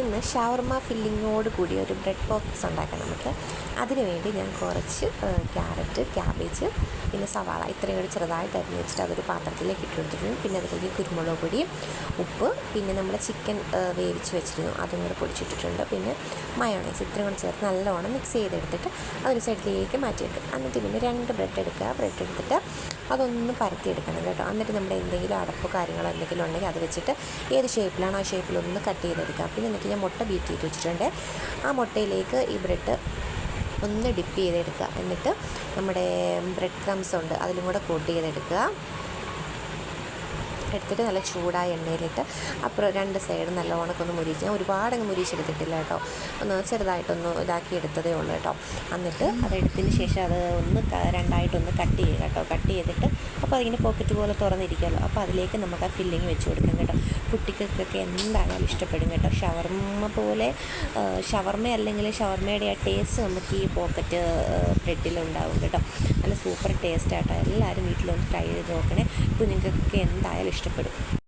ഇന്ന് ഷവർമ ഫില്ലിങ്ങോട് കൂടി ഒരു ബ്രെഡ് ബോക്സ് ഉണ്ടാക്കാം നമുക്ക്. അതിനുവേണ്ടി ഞാൻ കുറച്ച് ക്യാരറ്റ് ക്യാബേജ് പിന്നെ സവാള ഇത്രയും കൂടി ചെറുതായിട്ട് അരിഞ്ഞ് വെച്ചിട്ട് അതൊരു പാത്രത്തിലേക്ക് ഇട്ട് കൊടുത്തിട്ടുണ്ട് പിന്നെ അതിലേക്ക് കുരുമുളക് പൊടി ഉപ്പ് പിന്നെ നമ്മുടെ ചിക്കൻ വേവിച്ച് വെച്ചിരുന്നു. അതും കൂടെ പൊടിച്ചിട്ടിട്ടുണ്ട്. പിന്നെ മയോണൈസ് ഇത്രയും കൂടി ചേർത്ത് നല്ലോണം മിക്സ് ചെയ്തെടുത്തിട്ട് അതൊരു സൈഡിലേക്ക് മാറ്റി വെക്കും എന്നിട്ട് പിന്നെ രണ്ട് ബ്രെഡ് എടുക്കുക. ബ്രെഡ് എടുത്തിട്ട് അതൊന്ന് പരത്തിയെടുക്കണം കേട്ടോ. എന്നിട്ട് നമ്മുടെ എന്തെങ്കിലും അടപ്പോ കാര്യങ്ങളോ എന്തെങ്കിലും ഉണ്ടെങ്കിൽ അത് വെച്ചിട്ട് ഏത് ഷേപ്പിലാണോ ആ ഷേപ്പിലൊന്ന് കട്ട് ചെയ്തെടുക്കുക. പിന്നെ എന്നിട്ട് ഞാൻ മുട്ട ബീറ്റ് ചെയ്ത് വെച്ചിട്ടുണ്ട്. ആ മുട്ടയിലേക്ക് ഈ ബ്രെഡ് ഒന്ന് ഡിപ്പ് ചെയ്തെടുക്കുക. എന്നിട്ട് നമ്മുടെ ബ്രെഡ് ക്രംസ് ഉണ്ട് അതിലും കൂടെ കോട്ട് ചെയ്തെടുക്കുക. എടുത്തിട്ട് നല്ല ചൂടായ എണ്ണയിലിട്ട് അപ്പുറം രണ്ട് സൈഡ് നല്ല ഉണക്കൊന്ന് മുരിച്ച് ഞാൻ ഒരുപാട് അങ്ങ് മുരിച്ചെടുത്തിട്ടില്ല കേട്ടോ. ഒന്ന് ചെറുതായിട്ടൊന്ന് ഇതാക്കി എടുത്തതേ ഉള്ളൂ കേട്ടോ. എന്നിട്ട് അതെടുത്തതിന് ശേഷം അത് ഒന്ന് രണ്ടായിട്ടൊന്ന് കട്ട് ചെയ്യുക കേട്ടോ. കട്ട് ചെയ്തിട്ട് അപ്പോൾ അതിങ്ങനെ പോക്കറ്റ് പോലെ തുറന്നിരിക്കുമല്ലോ അപ്പോൾ അതിലേക്ക് നമുക്ക് ആ ഫില്ലിങ് വെച്ച് കൊടുക്കാം കേട്ടോ. കുട്ടികൾക്കൊക്കെ എന്തായാലും ഇഷ്ടപ്പെടും കേട്ടോ. ഷവർമ്മ പോലെ ഷവർമ്മ അല്ലെങ്കിൽ ഷവർമ്മയുടെ ആ ടേസ്റ്റ് നമുക്ക് ഈ പോക്കറ്റ് ബ്രെഡിലുണ്ടാവും കേട്ടോ. നല്ല സൂപ്പർ ടേസ്റ്റ് ആട്ടോ. എല്ലാവരും വീട്ടിലൊന്ന് ട്രൈ ചെയ്ത് നോക്കണേ. കുഞ്ഞുങ്ങൾക്കൊക്കെ എന്തായാലും ഇഷ്ടപ്പെടും.